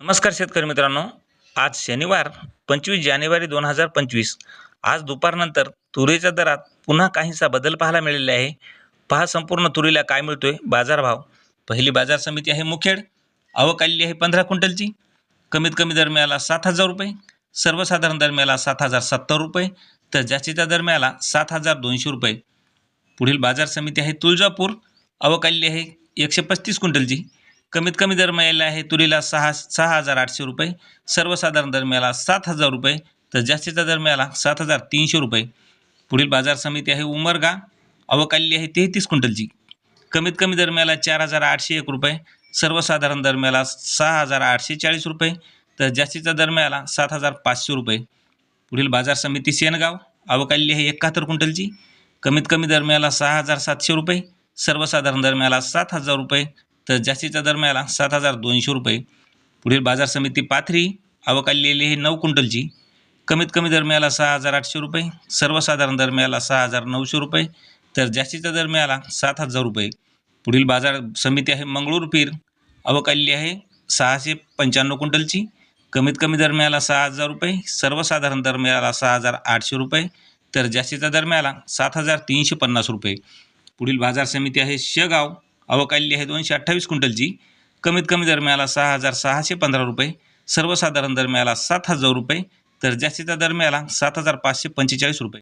नमस्कार शेतकरी मित्रांनो. आज शनिवार पंचवीस जानेवारी दोन हजार पंचवीस. आज दुपारनंतर तुरीच्या दरात पुन्हा काहीसा बदल पाहायला मिळालेला आहे. पहा संपूर्ण तुरीला काय मिळतोय? बाजारभाव पहिली बाजार समिती आहे मुखेड. आवक आलेली आहे पंधरा क्विंटलची. कमीत कमी दर मिळाला सात हजार रुपये. सर्वसाधारण दर मिळाला सात हजार सत्तर रुपये. तर जास्तीचा दर मिळाला सात हजार दोनशे रुपये. पुढील बाजार समिती आहे तुळजापूर. आवक आलेली आहे एकशे पस्तीस क्विंटलची. कमीत कमी दर मिळाला आहे तुरीला सहा सहा हजार आठशे रुपये. सर्वसाधारण दर मिळाला सात हजार रुपये. तर जास्तीचा दर मिळाला सात हजार तीनशे रुपये. पुढील बाजार समिती आहे उमरगा. अवकाली आहे तेहतीस क्विंटलची. कमीत कमी दर मिळाला चार हजार आठशे एक रुपये. सर्वसाधारण दर मिळाला सहा हजार आठशे चाळीस रुपये. तर जास्तीचा दर मिळाला सात हजार पाचशे रुपये. पुढील बाजार समिती सेनगाव. अवकाली आहे एकाहत्तर क्विंटलची. कमीत कमी दर मिळाला सहा हजार सातशे रुपये. सर्वसाधारण दर मिळाला सात हजार रुपये. तर जास्तीचा दर मिळाला सात हजार दोनशे रुपये. पुढील बाजार समिती पाथरी आवक आलेली आहे नऊ क्विंटलची. कमीत कमी दर मिळाला सहा हजार आठशे रुपये सर्वसाधारण दर मिळाला सहा हजार नऊशे रुपये तर जास्तीचा दर मिळाला सात हजार रुपये. पुढील बाजार समिती आहे मंगळूर पीर आवक आलेली आहे सहाशे पंच्याण्णव क्विंटलची. कमीत कमी दर मिळाला सहा हजार रुपये सर्वसाधारण दर मिळाला सहा हजार आठशे रुपये तर जास्तीचा दर मिळाला सात हजार तीनशे पन्नास रुपये. पुढील बाजार समिती आहे शेगाव आवक आलेली आहे दोनशे अठ्ठावीस क्विंटलची. कमीत कमी दर मिळाला सहा हजार सहाशे पंधरा रुपये. सर्वसाधारण दर मिळाला सात हजार रुपये. तर जास्तीचा दर मिळाला सात हजार पाचशे पंचेचाळीस रुपये.